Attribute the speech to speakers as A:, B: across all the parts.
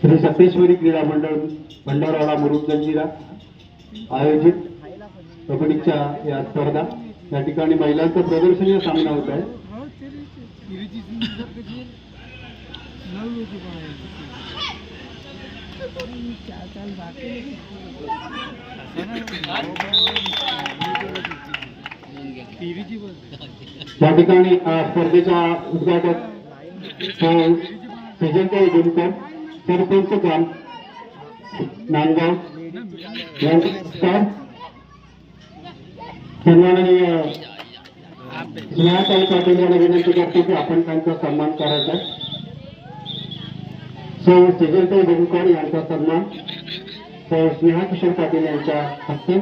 A: श्री सप्तेश्वरी क्रीडा मंडळ भंडारवाडा मुरुड जंजिरा आयोजित कबड्डीच्या या स्पर्धा. या ठिकाणी महिलांचं प्रदर्शनीय सामना होत आहे. या ठिकाणी स्पर्धेच्या उद्घाटक सजनताई गुणकर सरपंच काम नांदगाव सन्माननीय स्नेहाताई पाटील यांना विनंती करतो की आपण त्यांचा सन्मान करायचा सौ सजनताई गुणकर यांचा सन्मान सौ स्नेहा किशोर पाटील यांच्या हस्ते.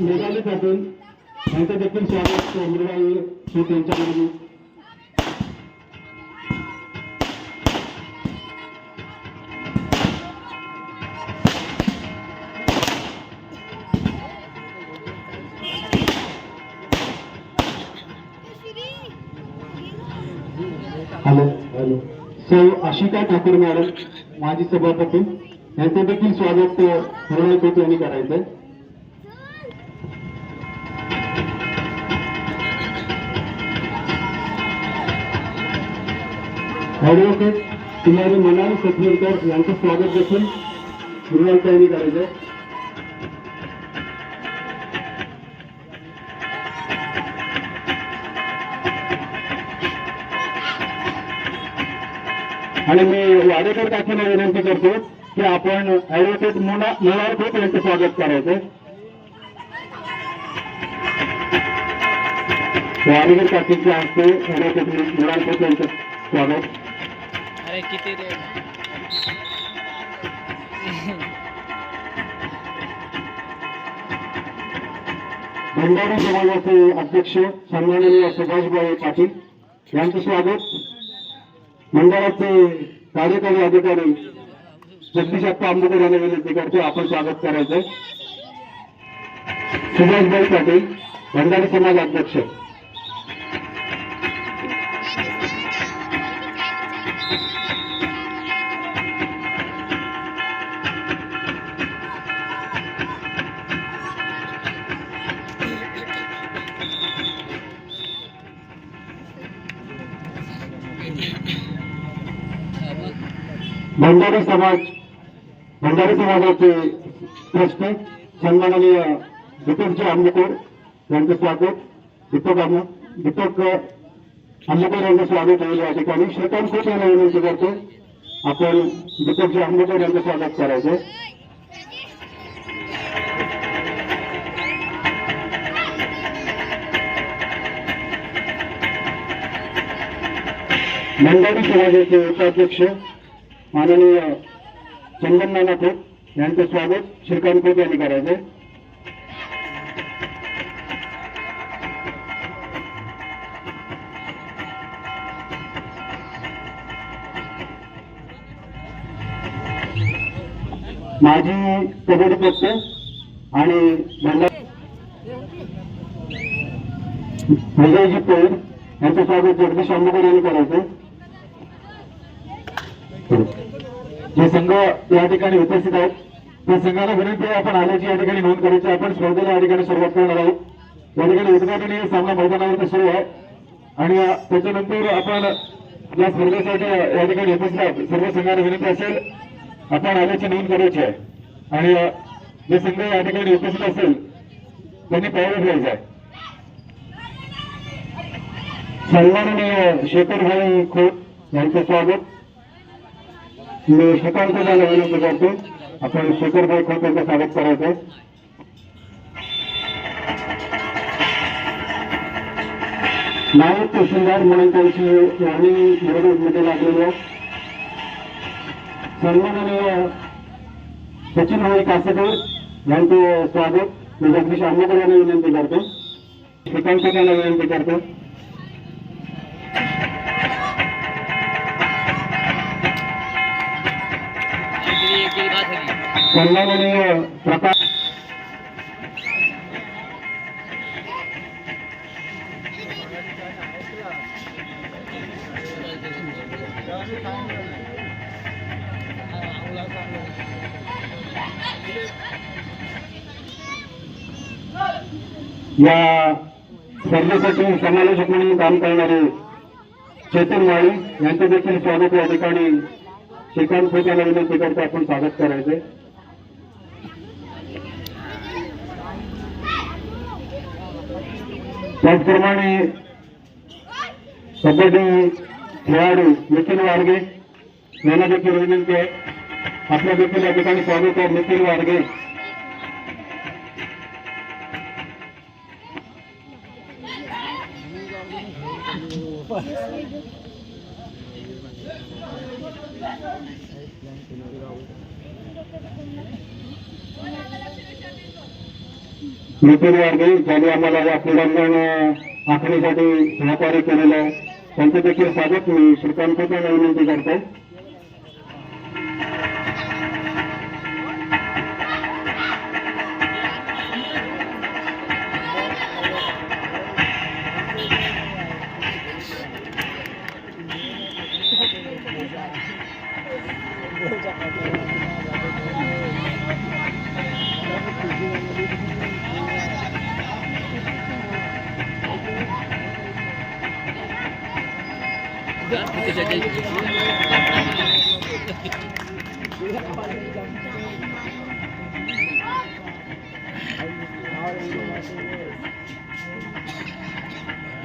A: मेघाली पाटील यांचं देखील स्वागत मृगाई शेत यांच्याकडून हॅलो हॅलो. सौ आशिका ठाकूर मॅडम माजी सभापती यांचं देखील स्वागत हरवळे खोत यांनी आहे ॲडव्होकेट कुमारी मनाली सतनेरकर यांचं स्वागत देखील करायचं करायचंय आणि मी वाडेकर काकीला विनंती करतो की आपण ऍडव्होकेट मुला मुलार खूप यांचं स्वागत करायचं वाडेकर काकीच्या हस्ते ऍडव्होकेट मुलार यांचं स्वागत.
B: अरे किती रे?
A: भंडारी समाजाचे अध्यक्ष सन्माननीय सुभाषभाई पाटील यांचं स्वागत. मंडळाचे कार्यकारी अधिकारी जगदीश अप्पा आंबेडकर यांना विनंती करतो आपण स्वागत करायचंय. सुभाषभाई पाटील भंडारी समाज अध्यक्ष. भंडारी समाज भंडारी समाजाचे ट्रस्टी सन्माननीय दीपकजी आंबेकर यांचं स्वागत. दीपक आम दीपक आंबेकर यांचं स्वागत होईल या ठिकाणी श्रीकांत खोत यांना विनंती करतो आपण दीपकजी आंबेकर यांचं स्वागत करायचं मंडळी समाजाचे उपाध्यक्ष माननीय चंदन नाना खोत यांचं स्वागत श्रीकांत खोत यांनी करायचंय. माजी कबड्डीपट्टे आणि विजयजी पौर यांचं स्वागत जगदीश आंबेकर यांनी करायचं. जे संघ या ठिकाणी उपस्थित आहेत त्या संघाला विनंती आहे आपण आल्याची या ठिकाणी नोंद करायची. आपण स्पर्धेला या ठिकाणी सुरुवात करणार आहोत. या ठिकाणी उद्घाटनीय सामना मैदानावर सुरू आहे. आणि त्याच्यानंतर आपण या स्पर्धेसाठी या ठिकाणी उपस्थित आहोत. सर्व संघाला विनंती असेल. आपण आल्याची नोंद करायची आहे. आणि जे संघ या ठिकाणी उपस्थित असेल त्यांनी पाहायला घ्यायचं आहे. सन्माननीय शेखर भाई खोत यांचं स्वागत. मी श्रीकांत दादा विनंती करतो आपण शेखर भाई खोत यांचं स्वागत करायचं नायक तहसीलदार म्हणून त्यांची यांनी निवडणुकीमध्ये लागलेली आहे. सन्माननीय सचिन भाई कासेकर यांचे स्वागत. मी जगदीश आंबेकर यांना विनंती करतो. श्रीकांत यांना विनंती करतो. सन्माननीय प्रकाश या स्पर्धेसाठी समालोचक म्हणून काम करणारे चेतन माळी यांचं देखील स्वागत या ठिकाणी श्रीकांत खोत विनंती करतो आपण स्वागत करायचंय. त्याचप्रमाणे कबड्डी खेळाडू नितीन वारगे यांना देखील विनंती आहे. आपल्या देखील या ठिकाणी स्वागत आहे नितीन वारगे. वर्ग ज्यांनी आम्हाला या क्रीडांगण आखणीसाठी सहकार्य केलेलं आहे. त्यांचं देखील स्वागत मी श्रीकांत विनंती करतो.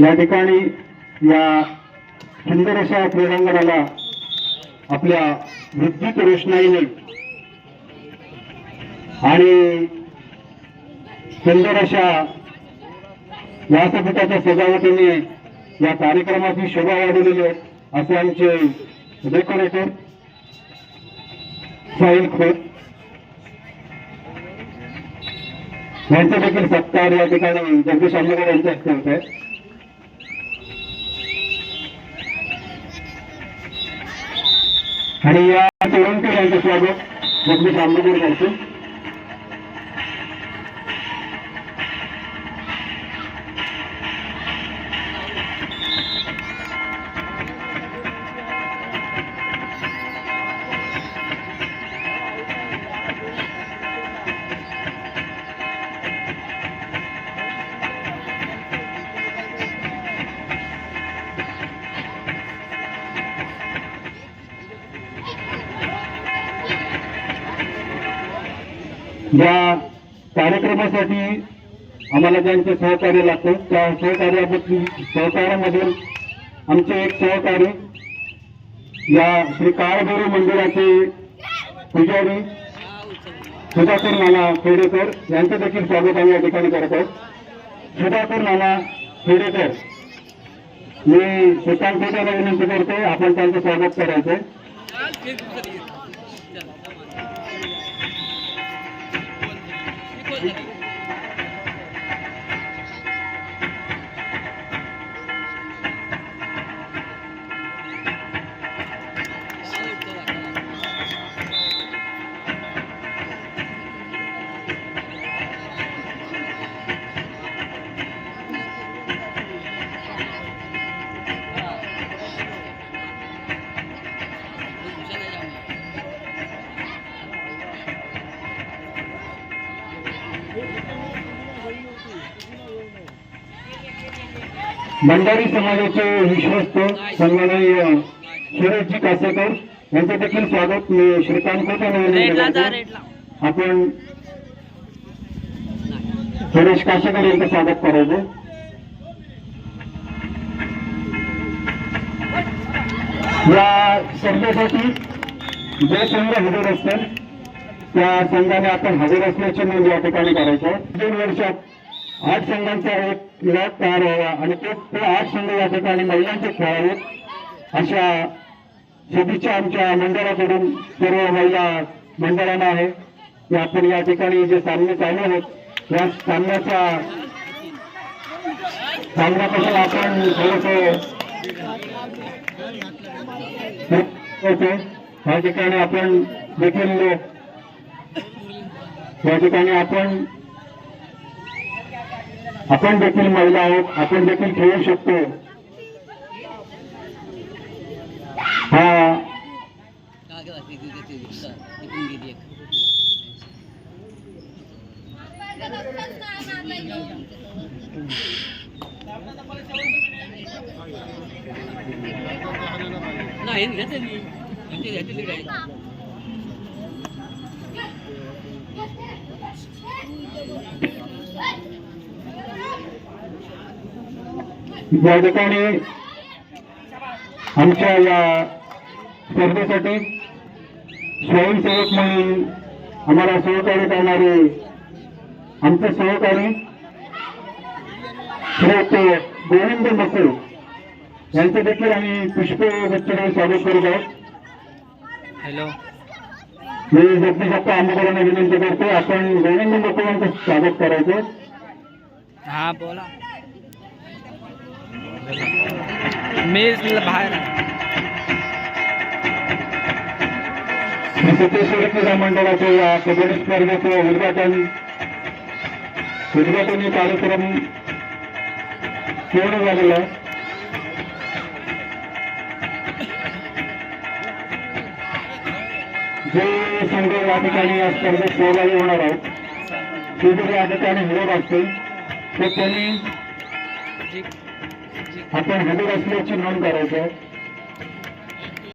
A: या ठिकाणी या सुंदर अशा क्रीडांगणाला आपल्या विद्युत रोषणाईने आणि सुंदर अशा व्यासपीठाच्या सजावटीने या कार्यक्रमाची शोभा वाढवलेली आहे. असे आमचे डेकोरेटर साहिल खोत यांचा देखील सत्कार या ठिकाणी जगदीश आंबेकर यांच्या हस्ते होत आहे. आणि या तरुण पिढ्यांचं स्वागत जगदीश आंबेकर यांचं. या कार्यक्रमासाठी आम्हाला ज्यांचे सहकार्य लागतं त्या सहकार्याबद्दल सहकार्यामधील आमचे एक सहकारी या श्री काळभैरव मंदिराचे पुजारी सुधाकर नाना खेडेकर यांचं देखील स्वागत आम्ही या ठिकाणी करत आहोत. सुधाकर नाना खेडेकर मी श्रीकांत खोत विनंती करतो आपण त्यांचं स्वागत करायचं Vicky. भंडारी समाजाचे विश्वस्त सन्माननीय सुरेशजी कासेकर यांचं देखील स्वागत मी श्रीकांत.
B: रेडला
A: आपण सुरेश काशेकर यांचं स्वागत करायचं. या स्पर्धेसाठी जे संघ हजर असतील त्या संघाने आपण हजर असल्याची नोंद या ठिकाणी करायचं दोन वर्षात आठ संघांचा एक लॉट तयार व्हावा. आणि तो ते आठ संघ या ठिकाणी महिलांचे खेळावेत अशा शुभेच्छा आमच्या मंडळाकडून सर्व महिला मंडळांना आहे. आपण या ठिकाणी जे सामने चालू आहेत या सामन्याचा सामन्यापासून आपण थोडस या ठिकाणी आपण देखील या ठिकाणी आपण आपण देखील महिला आहोत आपण देखील खेळू शकतो. हा.
B: का गं ते- ते- ते- ते- ते-
A: या ठिकाणी आमच्या या स्पर्धेसाठी स्वयंसेवक म्हणून आम्हाला सहकार्य करणारे आमचे सहकारी श्रीयुक्त गोविंद मसे यांचं देखील आम्ही पुष्पगुच्छने स्वागत करीत आहोत.
B: हॅलो.
A: मी जगदीश अप्पा आंबेकरांना विनंती करतो आपण गोविंद मसे यांचं स्वागत करायचं.
B: हा बोला. मी बाहेर
A: सिद्धेश्वर क्रीडा मंडळाच्या या कबड्डी स्पर्धेचं उद्घाटन उद्घाटनी कार्यक्रम पूर्ण झालेला आहे. जे संघ या ठिकाणी या स्पर्धेत सहभागी होणार आहेत ते जर या ठिकाणी हजर असतील तर त्यांनी आपण हजर असल्याची नोंद करायची आहे.